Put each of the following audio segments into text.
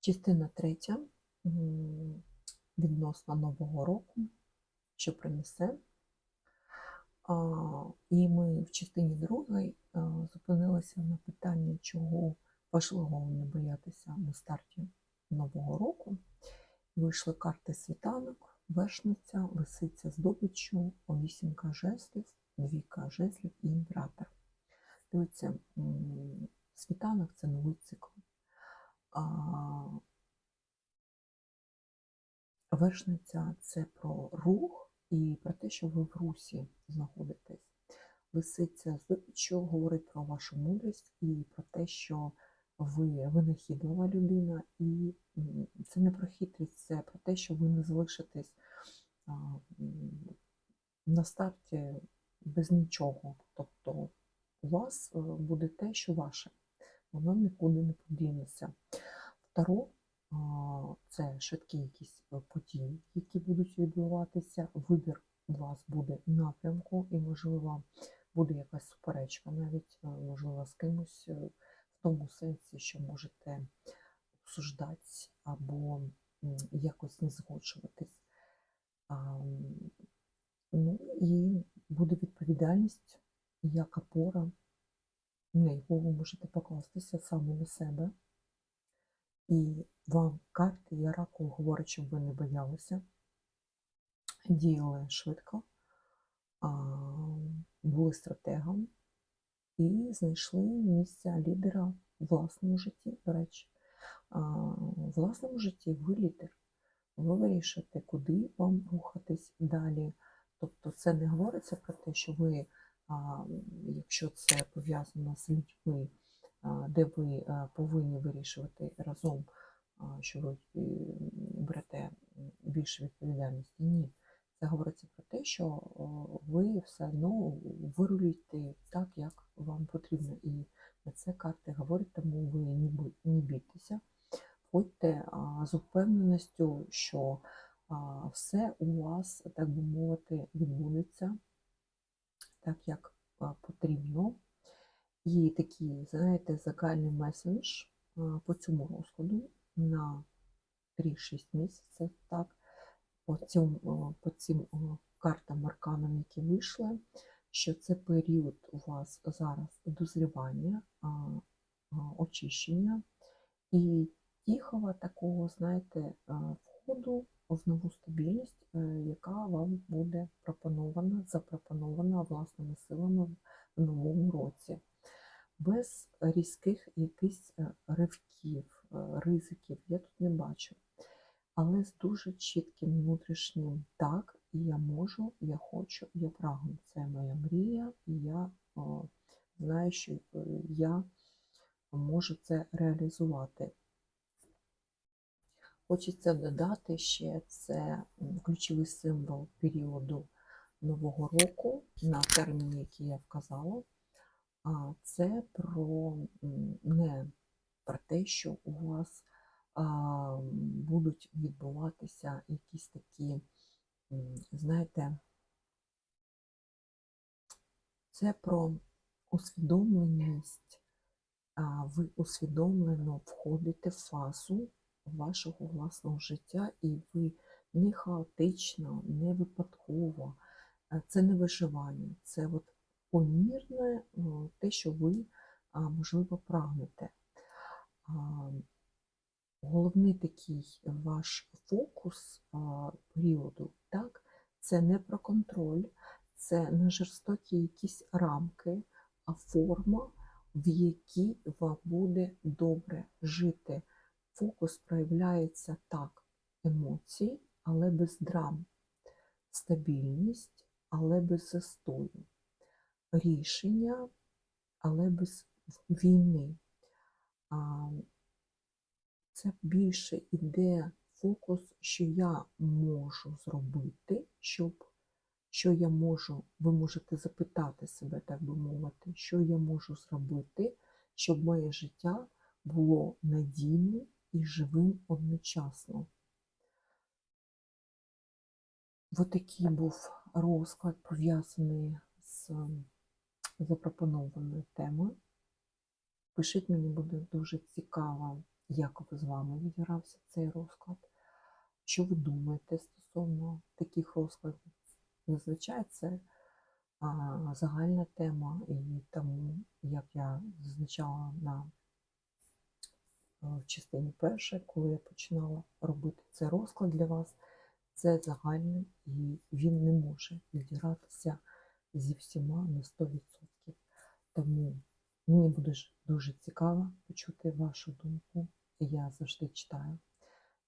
Частина третя відносно Нового року, що принесе. І ми в частині другій а, зупинилися на питанні, чого важливо не боятися на старті Нового року. Вийшли карти світанок, вершниця, лисиця здобиччю, вісімка жезлів, двійка жезлів і імператор. Дивіться, світанок це новий цикл. А, Вершниця це про рух і про те, що ви в русі знаходитесь. Лисиця здобиччю говорить про вашу мудрість і про те, що ви винахідлива людина, і це не про хитрість, це про те, що ви не залишитесь на старті без нічого. Тобто у вас е, буде те, що ваше, воно нікуди не подінеться. Таро це швидкі якісь події, які будуть відбуватися. Вибір у вас буде напрямку, і, можливо, буде якась суперечка, навіть е, можливо, з кимось е, в тому сенсі, що можете обсуждати або якось не згоджуватись. Ну і буде відповідальність як опора, на яку ви можете покластися саме на себе. І вам карти і оракул говорять, щоб ви не боялися, діяли швидко, були стратегом і знайшли місце лідера в власному житті. До речі, в власному житті ви лідер. Ви вирішуєте, куди вам рухатись далі. Тобто це не говориться про те, що ви, якщо це пов'язано з людьми, де ви повинні вирішувати разом, що ви берете більше відповідальності. Ні. Це говориться про те, що ви все одно вирулюєте так, як вам потрібно. І на це карти говорять, тому ви не бійтеся. Ходьте з упевненістю, що все у вас, так би мовити, відбудеться так, як потрібно. І такий, знаєте, загальний меседж по цьому розкладу на 3-6 місяців, так, по цим, по цим картам, арканам, які вийшли, що це період у вас зараз дозрівання, очищення і тихого такого, знаєте, входу в нову стабільність, е, яка вам буде пропонована, запропонована власними силами в новому році. Без різких якихось е, ривків, е, ризиків я тут не бачу. Але з дуже чітким внутрішнім так, я можу, я хочу, я прагну. Це моя мрія, і я о, знаю, що е, я можу це реалізувати. Хочеться додати ще це ключовий символ періоду Нового року на терміни, які я вказала. А це про не про те, що у вас а, будуть відбуватися якісь такі, знаєте, це про усвідомленість. Ви усвідомлено входите в фазу вашого власного життя, і ви не хаотично, не випадково. Е, Це не виживання, це от помірне те, що ви, можливо, прагнете. Головний такий ваш фокус а, періоду, так, це не про контроль, це не жорстокі якісь рамки, а форма, в якій вам буде добре жити. Фокус проявляється так, емоції, але без драм, стабільність, але без застою, рішення, але без війни. Це більше іде фокус, що я можу зробити, щоб що я можу, ви можете запитати себе, так би мовити, що я можу зробити, щоб моє життя було надійним і живим одночасно. Ось такий був розклад пов'язаний з запропонованою темою. Пишіть мені буде дуже цікаво, як з вами відігрався цей розклад. Що ви думаєте стосовно таких розкладів? Зазвичай це а, загальна тема, і тому, як я зазначала на е, в частині першої, коли я починала робити цей розклад для вас, це загальний і він не може відігратися зі всіма на 100%. Тому мені буде дуже цікаво почути вашу думку. Я завжди читаю.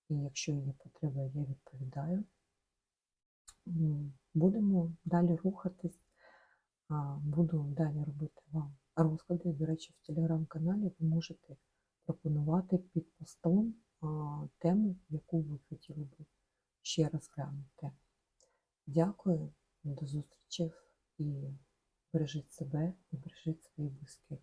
І якщо є потреба, я відповідаю. Будемо далі рухатись. Буду далі робити вам розклади. До речі, в телеграм-каналі ви можете пропонувати під постом тему, яку ви хотіли б ще розглянути. Дякую, до зустрічі і бережіть себе і бережіть своїх близьких.